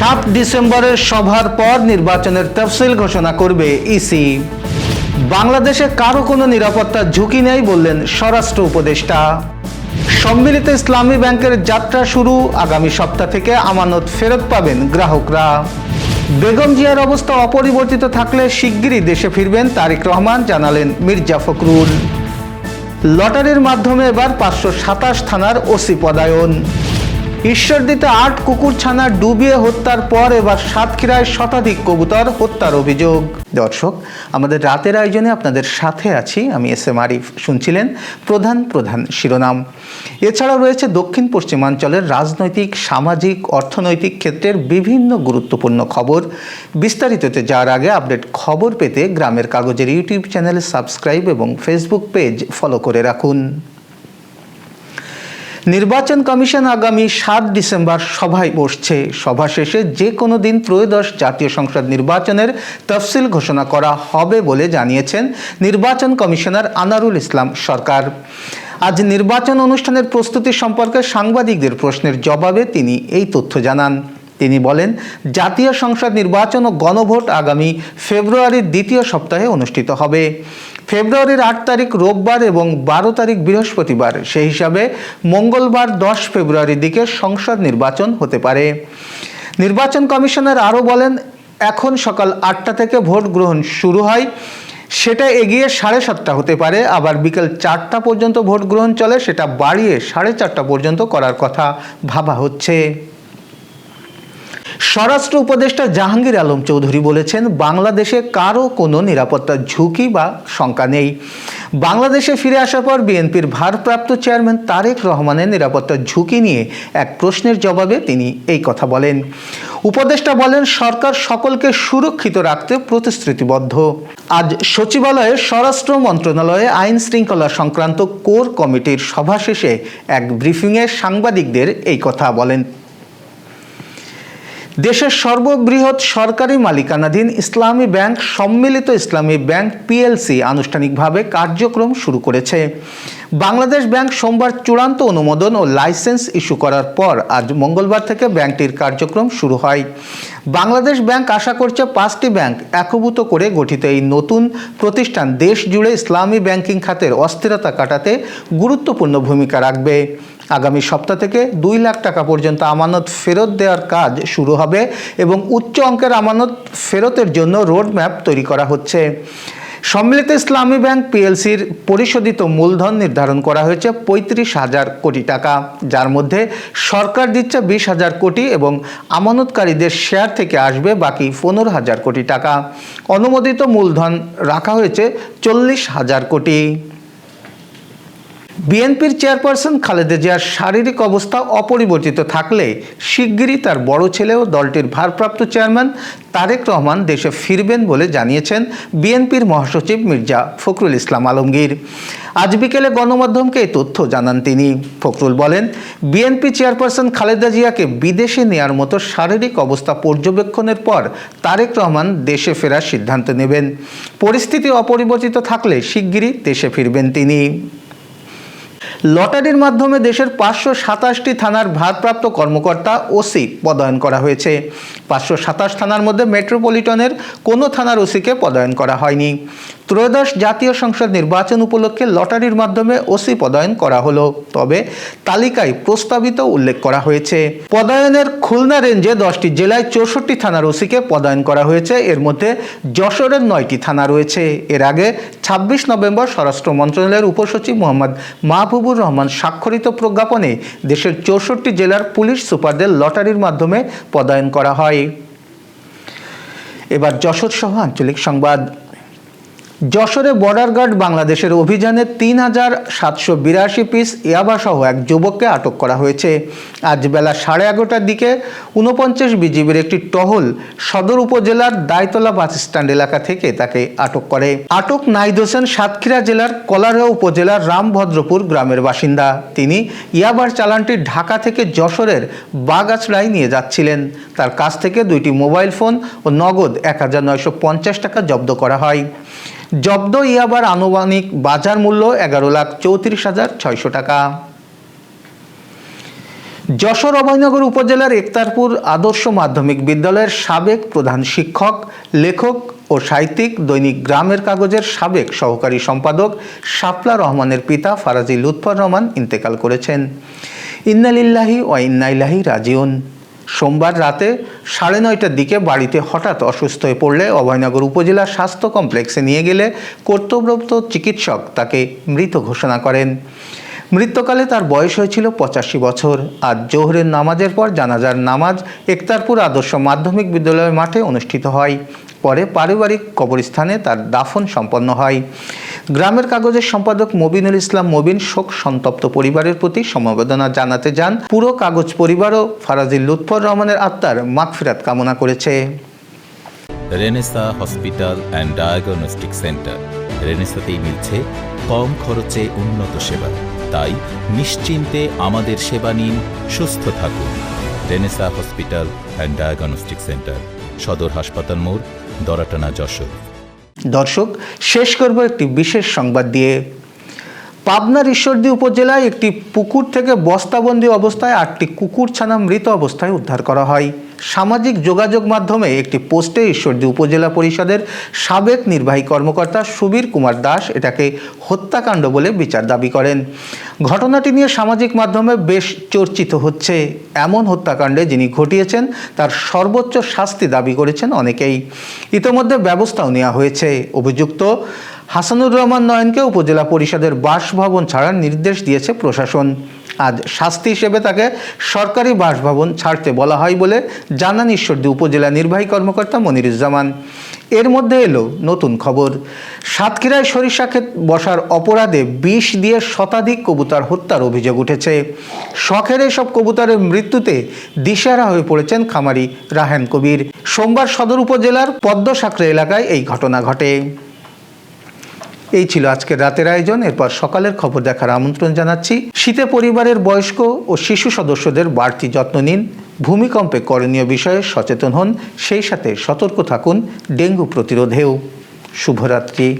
সাত ডিসেম্বরের সভার পর নির্বাচনের তফসিল ঘোষণা করবে ইসি। বাংলাদেশে কারও কোনো নিরাপত্তার ঝুঁকি নেই বললেন স্বরাষ্ট্র উপদেষ্টা। সম্মিলিত ইসলামী ব্যাংকের যাত্রা শুরু, আগামী সপ্তাহ থেকে আমানত ফেরত পাবেন গ্রাহকরা। বেগম জিয়ার অবস্থা অপরিবর্তিত থাকলে শিগগিরই দেশে ফিরবেন তারেক রহমান, জানালেন মির্জা ফখরুল। লটারির মাধ্যমে এবার পাঁচশো সাতাশ থানার ওসি পদায়ন। ঈশ্বরদীতে আট কুকুর ছানা ডুবিয়ে হত্যার পর এবার সাতক্ষীরায় শতাধিক কবুতর হত্যার অভিযোগ। দর্শক, আমাদের রাতের আয়োজনে আপনাদের সাথে আছি আমি এস এম আরিফ, শুনছিলেন প্রধান প্রধান শিরোনাম। এছাড়াও রয়েছে দক্ষিণ পশ্চিমাঞ্চলের রাজনৈতিক, সামাজিক, অর্থনৈতিক ক্ষেত্রের বিভিন্ন গুরুত্বপূর্ণ খবর। বিস্তারিততে যাওয়ার আগে আপডেট খবর পেতে গ্রামের কাগজের ইউটিউব চ্যানেল সাবস্ক্রাইব এবং ফেসবুক পেজ ফলো করে রাখুন। নির্বাচন কমিশন আগামী সাত ডিসেম্বর সভায় বসছে। সভা শেষে যে কোনো দিন ত্রয়োদশ জাতীয় সংসদ নির্বাচনের তফসিল ঘোষণা করা হবে বলে জানিয়েছেন নির্বাচন কমিশনার আনারুল ইসলাম সরকার। আজ নির্বাচন অনুষ্ঠানের প্রস্তুতি সম্পর্কে সাংবাদিকদের প্রশ্নের জবাবে তিনি এই তথ্য জানান। তিনি বলেন, জাতীয় সংসদ নির্বাচন ও গণভোট আগামী ফেব্রুয়ারির দ্বিতীয় সপ্তাহে অনুষ্ঠিত হবে। ফেব্রুয়ারির আট তারিখ রোববার এবং বারো তারিখ বৃহস্পতিবার। সেই হিসাবে মঙ্গলবার দশ ফেব্রুয়ারির দিকে সংসদ নির্বাচন হতে পারে। নির্বাচন কমিশনার আরও বলেন, এখন সকাল আটটা থেকে ভোট গ্রহণ শুরু হয়। সেটা এগিয়ে সাড়ে সাতটা হতে পারে। আবার বিকেল চারটা পর্যন্ত ভোট গ্রহণ চলে, সেটা বাড়িয়ে সাড়ে চারটা পর্যন্ত করার কথা ভাবা হচ্ছে। স্বরাষ্ট্র উপদেষ্টা জাহাঙ্গীর আলম চৌধুরী বলেছেন, বাংলাদেশে কারও কোনো নিরাপত্তার ঝুঁকি বা শঙ্কা নেই। বাংলাদেশে ফিরে আসার পর বিএনপির ভারপ্রাপ্ত চেয়ারম্যান তারেক রহমানের নিরাপত্তার ঝুঁকি নিয়ে এক প্রশ্নের জবাবে তিনি এই কথা বলেন। উপদেষ্টা বলেন, সরকার সকলকে সুরক্ষিত রাখতে প্রতিশ্রুতিবদ্ধ। আজ সচিবালয়ে স্বরাষ্ট্র মন্ত্রণালয়ে আইন শৃঙ্খলা সংক্রান্ত কোর কমিটির সভা শেষে এক ব্রিফিংয়ে সাংবাদিকদের এই কথা বলেন। দেশের সর্ববৃহৎ সরকারি মালিকানাধীন ইসলামী ব্যাংক সম্মিলিত ইসলামী ব্যাংক পিএলসি আনুষ্ঠানিকভাবে কার্যক্রম শুরু করেছে। বাংলাদেশ ব্যাংক সোমবার চূড়ান্ত অনুমোদন ও লাইসেন্স ইস্যু করার পর আজ মঙ্গলবার থেকে ব্যাংকটির কার্যক্রম শুরু হয়। বাংলাদেশ ব্যাংক আশা করছে পাঁচটি ব্যাংক একভূত করে গঠিত এই নতুন প্রতিষ্ঠান দেশ জুড়ে ইসলামী ব্যাংকিং খাতের অস্থিরতা কাটাতে গুরুত্বপূর্ণ ভূমিকা রাখবে। আগামী সপ্তাহ থেকে দুই লাখ টাকা পর্যন্ত আমানত ফেরত দেওয়ার কাজ শুরু হবে এবং উচ্চ অঙ্কের আমানত ফেরতের জন্য রোডম্যাপ তৈরি করা হচ্ছে। সম্মিলিত ইসলামী ব্যাংক পিএলসির পরিশোধিত মূলধন নির্ধারণ করা হয়েছে পঁয়ত্রিশ হাজার কোটি টাকা, যার মধ্যে সরকার দিচ্ছে বিশ হাজার কোটি এবং আমানতকারীদের শেয়ার থেকে আসবে বাকি পনেরো হাজার কোটি টাকা। অনুমোদিত মূলধন রাখা হয়েছে চল্লিশ হাজার কোটি। বিএনপির চেয়ারপারসন খালেদা জিয়ার শারীরিক অবস্থা অপরিবর্তিত থাকলে শিগগিরই তার বড় ছেলেও দলটির ভারপ্রাপ্ত চেয়ারম্যান তারেক রহমান দেশে ফিরবেন বলে জানিয়েছেন বিএনপির মহাসচিব মির্জা ফখরুল ইসলাম আলমগীর। আজ বিকেলে গণমাধ্যমকে এই তথ্য জানান তিনি। ফখরুল বলেন, বিএনপি চেয়ারপারসন খালেদা জিয়াকে বিদেশে নেয়ার মতো শারীরিক অবস্থা পর্যবেক্ষণের পর তারেক রহমান দেশে ফেরার সিদ্ধান্ত নেবেন। পরিস্থিতি অপরিবর্তিত থাকলে শিগগিরই দেশে ফিরবেন তিনি। লটারির মাধ্যমে দেশের পাঁচশো সাতাশটি থানার ভারপ্রাপ্ত কর্মকর্তা ওসি পদায়ন করা হয়েছে। পাঁচশো সাতাশ থানার মধ্যে মেট্রোপলিটনের কোনো থানার ওসিকে পদায়ন করা হয়নি। ত্রয়োদশ জাতীয় সংসদ নির্বাচন উপলক্ষে লটারির মাধ্যমে ওসি পদায়ন করা হলো, তবে তালিকায় প্রস্তাবিত উল্লেখ করা হয়েছে। পদায়নের খুলনা রেঞ্জে দশটি জেলায় চৌষট্টি থানার ওসিকে পদায়ন করা হয়েছে। এর মধ্যে যশোরের নয়টি থানা রয়েছে। এর আগে ছাব্বিশ নভেম্বর স্বরাষ্ট্র মন্ত্রণালয়ের উপসচিব মোহাম্মদ মাহবুবুর রহমান স্বাক্ষরিত প্রজ্ঞাপনে দেশের চৌষট্টি জেলার পুলিশ সুপারদের লটারির মাধ্যমে পদায়ন করা হয়। এবার যশোর সহ আঞ্চলিক সংবাদ। যশোরে বর্ডার গার্ড বাংলাদেশের অভিযানে তিন হাজার সাতশো বিরাশি পিস ইয়াবাসহ এক যুবককে আটক করা হয়েছে। আজ বেলা সাড়ে এগারোটার দিকে ঊনপঞ্চাশ বিজিবির একটি টহল সদর উপজেলার দায়তলা বাস স্ট্যান্ড এলাকা থেকে তাকে আটক করে। আটক নাইদ হোসেন সাতক্ষীরা জেলার কলারগাঁও উপজেলার রামভদ্রপুর গ্রামের বাসিন্দা। তিনি ইয়াবার চালানটি ঢাকা থেকে যশোরের বাগাছড়ায় নিয়ে যাচ্ছিলেন। তার কাছ থেকে দুইটি মোবাইল ফোন ও নগদ এক হাজার নয়শো পঞ্চাশ টাকা জব্দ করা হয়। জব্দ ইয়াবার আনুমানিক বাজার মূল্য এগারো লাখ চৌত্রিশ হাজার ছয়শো টাকা। যশোর অভয়নগর উপজেলার একতারপুর আদর্শ মাধ্যমিক বিদ্যালয়ের সাবেক প্রধান শিক্ষক, লেখক ও সাহিত্যিক, দৈনিক গ্রামের কাগজের সাবেক সহকারী সম্পাদক শাপলা রহমানের পিতা ফারাজি লুৎফর রহমান ইন্তেকাল করেছেন। ইন্নালিল্লাহি ও ইন্নাইলাহি রাজিউন। সোমবার রাতে সাড়ে নয়টার দিকে বাড়িতে হঠাৎ অসুস্থ হয়ে পড়লে অভয়নগর উপজেলা স্বাস্থ্য কমপ্লেক্সে নিয়ে গেলে কর্তব্যরত চিকিৎসক তাকে মৃত ঘোষণা করেন। মৃত্যুকালে তার বয়স হয়েছিল পঁচাশি বছর। আজ জোহরের নামাজের পর জানাজার নামাজ একতারপুর আদর্শ মাধ্যমিক বিদ্যালয়ের মাঠে অনুষ্ঠিত হয়। পরে পারিবারিক কবরস্থানে তার দাফন সম্পন্ন হয়। গ্রামের কাগজের সম্পাদক মবিনুল ইসলাম মবিন শোক সন্তপ্ত পরিবারের প্রতি সমবেদনা জানাতে যান পুরো কাগজ পরিবারও ফারাজিল লুৎফর রহমানের আত্মার মাগফিরাত কামনা করেছে। Renaissance hospital and diagnostic centre. রেনেসাতেই মিলছে কম খরচে উন্নত সেবা। তাই নিশ্চিন্তে আমাদের সেবা নিন, সুস্থ থাকুন। Renaissance hospital and diagnostic centre, সদর হাসপাতাল মোড়, দরাটানা যশোর। দর্শক শেষ করব একটি বিশেষ সংবাদ দিয়ে। পাবনার ঈশ্বরদী উপজেলায় একটি পুকুর থেকে বস্তাবন্দি অবস্থায় আটটি কুকুর ছানা মৃত অবস্থায় উদ্ধার করা হয়। সামাজিক যোগাযোগ মাধ্যমে একটি পোস্টে ঈশ্বরদী উপজেলা পরিষদের সাবেক নির্বাহী কর্মকর্তা সুবীর কুমার দাস এটাকে হত্যাকাণ্ড বলে বিচার দাবি করেন। ঘটনাটি নিয়ে সামাজিক মাধ্যমে বেশ চর্চিত হচ্ছে। এমন হত্যাকাণ্ডে যিনি ঘটিয়েছেন, তার সর্বোচ্চ শাস্তি দাবি করেছেন অনেকেই। ইতোমধ্যে ব্যবস্থাও নেওয়া হয়েছে। অভিযুক্ত হাসানুর রহমান নয়নকে উপজেলা পরিষদের বাসভবন ছাড়ার নির্দেশ দিয়েছে প্রশাসন। আজ শাস্তি হিসেবে তাকে সরকারি বাসভবন ছাড়তে বলা হয় বলে জানান ঈশ্বরদী উপজেলা নির্বাহী কর্মকর্তা মনিরুজ্জামান। এর মধ্যে এলো নতুন খবর। সাতক্ষীরায় সরিষা ক্ষেত বসার অপরাধে বিষ দিয়ে শতাধিক কবুতর হত্যার অভিযোগ উঠেছে। শখের এসব কবুতরের মৃত্যুতে দিশেহারা হয়ে পড়েছেন খামারি রাহেন কবির। সোমবার সদর উপজেলার পদ্মসাকরা এলাকায় এই ঘটনা ঘটে। এই ছিল আজকের রাতের আয়োজন। এরপর সকালের খবর দেখার আমন্ত্রণ জানাচ্ছি। শীতে পরিবারের বয়স্ক ও শিশু সদস্যদের বাড়তি যত্ন নিন। ভূমিকম্পে করণীয় বিষয়ে সচেতন হন। সেই সাথে সতর্ক থাকুন ডেঙ্গু প্রতিরোধেও। শুভরাত্রি।